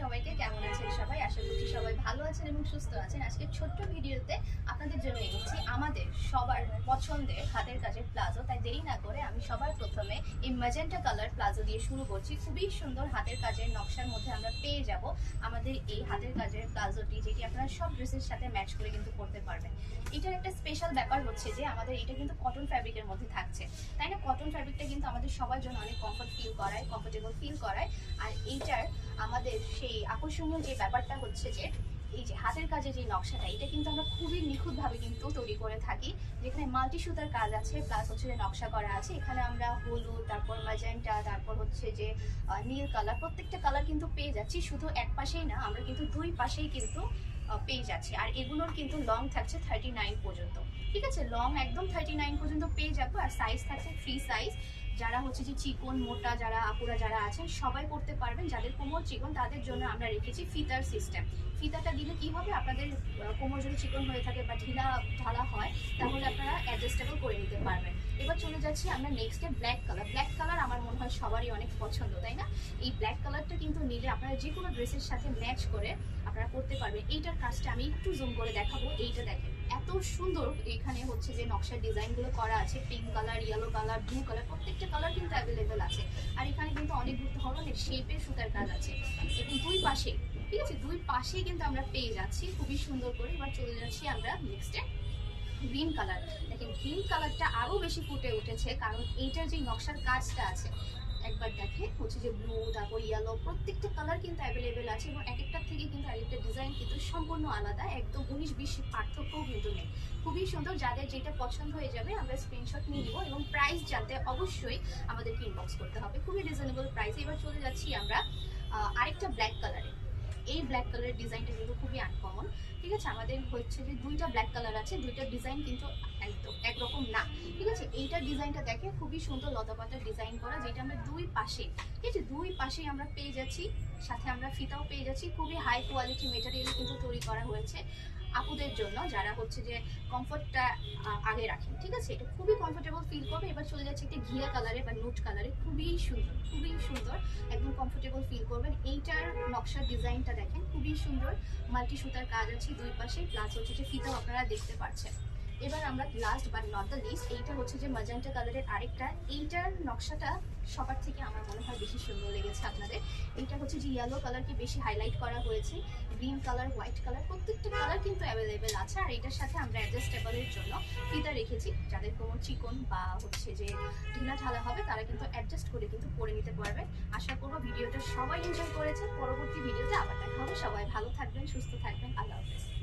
সবাইকে কেমন আছেন সবাই? আশা করছি সবাই ভালো আছেন এবং সুস্থ আছেন। আজকে ছোট্ট ভিডিওতে আপনাদের জন্য এনেছি আমাদের সবার পছন্দের হাতের কাজের প্লাজো। তাই দেরি না করে আমি সবার প্রথমে এই ম্যাজেন্টা কালার প্লাজো দিয়ে শুরু করছি। খুবই সুন্দর হাতের কাজের নকশার মধ্যে আমরা পেয়ে যাব। আমাদের এই হাতের কাজের প্লাজোটি যেটি আপনারা সব ড্রেসের সাথে ম্যাচ করে কিন্তু করতে পারবেন। এটার একটা স্পেশাল ব্যাপার হচ্ছে যে, আমাদের এটা কিন্তু কটন ফ্যাব্রিকের মধ্যে থাকছে। তাই না? কটন ফ্যাব্রিকটা কিন্তু আমাদের সবার জন্য অনেক কমফর্ট ফিল করায় কমফোর্টেবল ফিল করায়। আর এইটার আমাদের সেই আকর্ষণীয় যে ব্যাপারটা হচ্ছে যে এই যে হাতের কাজে যে নকশাটা, এটা কিন্তু আমরা খুবই নিখুঁতভাবে কিন্তু তৈরি করে থাকি। যেখানে মাল্টি সুতার কাজ আছে প্লাস হচ্ছে যে নকশা করা আছে। এখানে আমরা হলুদ, তারপর ম্যাজেন্টা তারপর হচ্ছে যে নীল কালার প্রত্যেকটা কালার কিন্তু পেয়ে যাচ্ছি। শুধু এক পাশেই না, আমরা কিন্তু দুই পাশেই কিন্তু পেয়ে যাচ্ছি। আর এগুলোর কিন্তু লং থাকছে থার্টি পর্যন্ত। ঠিক আছে? লং একদম থার্টি পর্যন্ত পেয়ে যাব। আর সাইজ থাকছে ফ্রি সাইজ যারা হচ্ছে যে চিকন, মোটা যারা, আপুরা যারা আছেন, সবাই করতে পারবেন। যাদের কোমর চিকন, তাদের জন্য আমরা রেখেছি ফিতার সিস্টেম ফিতাটা দিলে কি হবে? আপনাদের কোমর যদি চিকন হয়ে থাকে বা ঢিলা, ঢালা হয়, তাহলে আপনারা অ্যাডজাস্টেবল করে নিতে পারবেন। এবার চলে যাচ্ছি আমরা নেক্সটে ব্ল্যাক কালার ব্ল্যাক কালার আমার মনে হয় সবারই অনেক পছন্দ, তাই না? এই ব্ল্যাক কালারটা কিন্তু নিলে আপনারা যে কোনো ড্রেসের সাথে ম্যাচ করে আপনারা করতে পারবেন। এইটার কাজটা আমি একটু জুম করে দেখাবো। এইটা দেখেন, এত সুন্দর এখানে হচ্ছে যে নকশার ডিজাইনগুলো করা আছে। Pink colour yellow colour blue colour প্রত্যেকটা কালার কিন্তু অ্যাভেলেবেল আছে। আর এখানে কিন্তু অনেক ধরনের শেপের সুতার কাজ আছে। এবং দুই পাশে, ঠিক আছে? দুই পাশেই কিন্তু আমরা পেয়ে যাচ্ছি। খুবই সুন্দর করে এবার চলে যাচ্ছি আমরা নেক্সটে গ্রিন কালার দেখেন গ্রিন কালারটা আরও বেশি ফুটে উঠেছে। কারণ এইটার যে নকশার কাজটা আছে, একবার দেখে হচ্ছে যে ব্লু তারপর ইয়েলো প্রত্যেকটা কালার কিন্তু অ্যাভেলেবেল আছে এবং এক একটার থেকে কিন্তু একটা ডিজাইন কিন্তু সম্পূর্ণ আলাদা। একদম উনিশ বিশ পার্থক্যও কিন্তু নেই। খুবই সুন্দর। যাদের যেটা পছন্দ হয়ে যাবে, আমরা স্ক্রিনশট নিয়ে নিব এবং প্রাইস জানতে অবশ্যই আমাদেরকে ইনবক্স করতে হবে। খুবই রিজনেবল প্রাইস এবার চলে যাচ্ছি আমরা আরেকটা ব্ল্যাক ব্ল্যাক কালারের ডিজাইনটা কিন্তু খুবই আনকমন ঠিক আছে? আমাদের হচ্ছে যে দুইটা ব্ল্যাক কালার আছে, দুইটা ডিজাইন কিন্তু একদম একরকম না, ঠিক আছে? এইটার ডিজাইনটা দেখে খুবই সুন্দর লতাপাতার ডিজাইন করা, যেটা আমরা দুই পাশে, ঠিক আছে? দুই পাশেই আমরা পেয়ে যাচ্ছি, সাথে আমরা ফিতাও পেয়ে যাচ্ছি, খুবই হাই কোয়ালিটি মেটেরিয়াল কিন্তু তৈরি করা হয়েছে। আপুদের জন্য, যারা হচ্ছে যে কমফোর্টটা আগে রাখেন, ঠিক আছে? এটা খুবই কমফোর্টেবল ফিল করবে। এবার চলে যাচ্ছে একটা ঘিয়া কালারে বা নুট কালারে খুবই সুন্দর খুবই সুন্দর, একদম কমফোর্টেবল ফিল করবেন। এইটার নকশার ডিজাইনটা দেখেন, খুবই সুন্দর। মাল্টি সুতার কাজ আছে দুই পাশে প্লাস হচ্ছে যে ফিতাও আপনারা দেখতে পাচ্ছেন। এবার আমরা last but not the least এইটা হচ্ছে যে মাজান্টা কালারের আরেকটা, এইটার নকশাটা সবার থেকে আমার মনে হয় বেশি সুন্দর লেগেছে আপনাদের। এইটা হচ্ছে যে ইয়েলো কালারকে বেশি হাইলাইট করা হয়েছে। গ্রিন কালার হোয়াইট কালার প্রত্যেকটা কালার কিন্তু অ্যাভেলেবেল আছে। আর এটার সাথে আমরা অ্যাডজাস্টেবলের জন্য ফিতা রেখেছি। যাদের কোনো চিকন বা হচ্ছে যে ঢিলা ঢালা হবে, তারা কিন্তু অ্যাডজাস্ট করে কিন্তু পরে নিতে পারবেন। আশা করব ভিডিওটা সবাই এনজয় করেছে। পরবর্তী ভিডিওতে আবার দেখা হবে। সবাই ভালো থাকবেন, সুস্থ থাকবেন। আল্লাহ হাফেজ।